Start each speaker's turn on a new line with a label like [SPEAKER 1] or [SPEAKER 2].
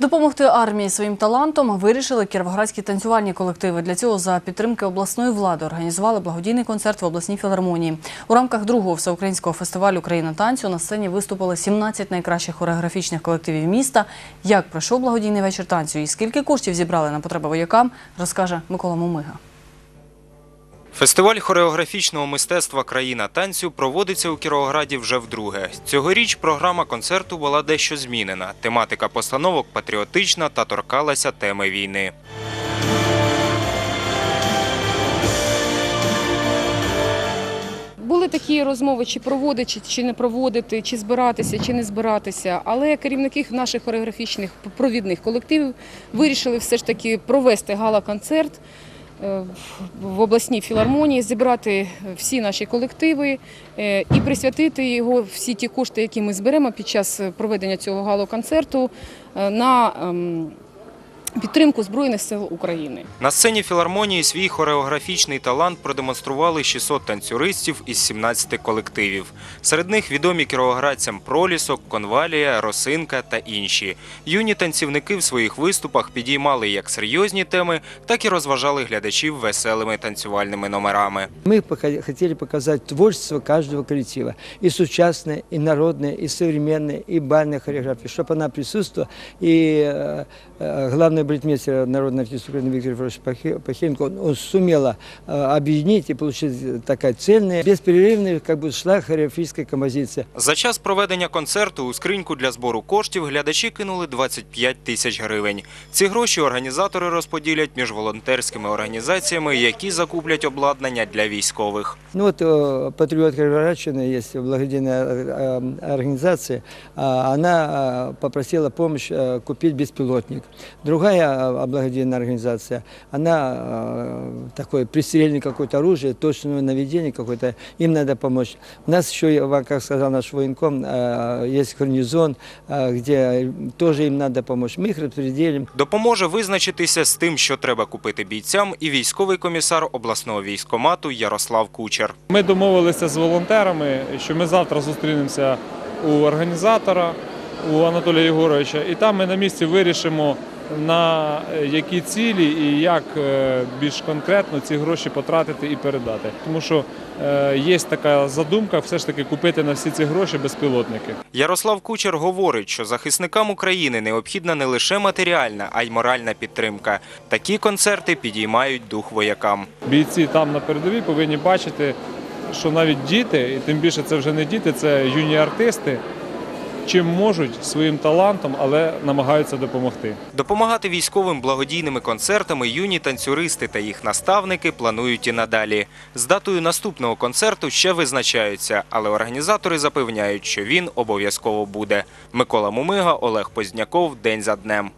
[SPEAKER 1] Допомогти армії своїм талантом вирішили кіровоградські танцювальні колективи. Для цього за підтримки обласної влади організували благодійний концерт в обласній філармонії. У рамках другого всеукраїнського фестивалю Країна танцю на сцені виступили 17 найкращих хореографічних колективів міста. Як пройшов благодійний вечір танцю і скільки коштів зібрали на потреби воякам, розкаже Микола Мумига.
[SPEAKER 2] Фестиваль хореографічного мистецтва Країна танцю проводиться у Кіровограді вже вдруге. Цьогоріч програма концерту була дещо змінена. Тематика постановок патріотична та торкалася теми війни.
[SPEAKER 3] Були такі розмови, чи проводити, чи не проводити, чи збиратися, чи не збиратися. Але керівники наших хореографічних провідних колективів вирішили все ж таки провести гала-концерт в обласній філармонії, зібрати всі наші колективи е, і присвятити його всі ті кошти, які ми зберемо під час проведення цього гала-концерту е, на ем, підтримку Збройних сил України.
[SPEAKER 2] На сцені філармонії свій хореографічний талант продемонстрували 600 танцюристів із 17 колективів. Серед них відомі кіровоградцям Пролісок, Конвалія, Росинка та інші. Юні танцівники в своїх виступах підіймали як серйозні теми, так і розважали глядачів веселими танцювальними номерами.
[SPEAKER 4] Мы пока- хотели показать творчество каждого коллектива. И сучасное, и народное, и современное, и бальная хореография, чтобы она присутствовала. И э, э, главный балетмейстер народного артиста Украины Виктор Ефимович Пахе- Пахенко, он, он сумела э, объединить и получить такая цельная, беспрерывная, как бы шла хореографическая композиция.
[SPEAKER 2] За час проведення концерту у скриньку для збору коштів глядачі кинули 25 тисяч гривень. Ці гроші організатори розподілять між волонтерськими організаціями, які закуплять обладнання для військових.
[SPEAKER 4] Ну вот э, «Патриот Кировоградщины» есть благодейная э, э, организация, а, она э, попросила помощь э, купить беспилотник. Другая э, благодейная организация, она э, такой пристрельный какое-то оружие, точное наведение какое-то, им надо помочь. У нас еще, э, как сказал наш военком, э, есть гарнизон, э, где тоже им надо помочь. Мы их распределим.
[SPEAKER 2] Допоможе визначитися з тим, що треба купити бійцям, і військовий комісар обласного військомату Ярослав Кучер.
[SPEAKER 5] Ми домовилися з волонтерами, що ми завтра зустрінемося у організатора, у Анатолія Єгоровича, і там ми на місці вирішимо, на які цілі і як е, більш конкретно ці гроші потратити і передати. Тому що е, є така задумка все ж таки купити на всі ці гроші безпілотники.
[SPEAKER 2] Ярослав Кучер говорить, що захисникам України необхідна не лише матеріальна, а й моральна підтримка. Такі концерти підіймають дух воякам.
[SPEAKER 5] Бійці там на передовій повинні бачити, що навіть діти, і тим більше це вже не діти, це юні артисти, чим можуть своїм талантом, але намагаються допомогти.
[SPEAKER 2] Допомагати військовим благодійними концертами юні танцюристи та їх наставники планують і надалі. З датою наступного концерту ще визначаються, але організатори запевняють, що він обов'язково буде. Микола Мумига, Олег Позняков. День за днем.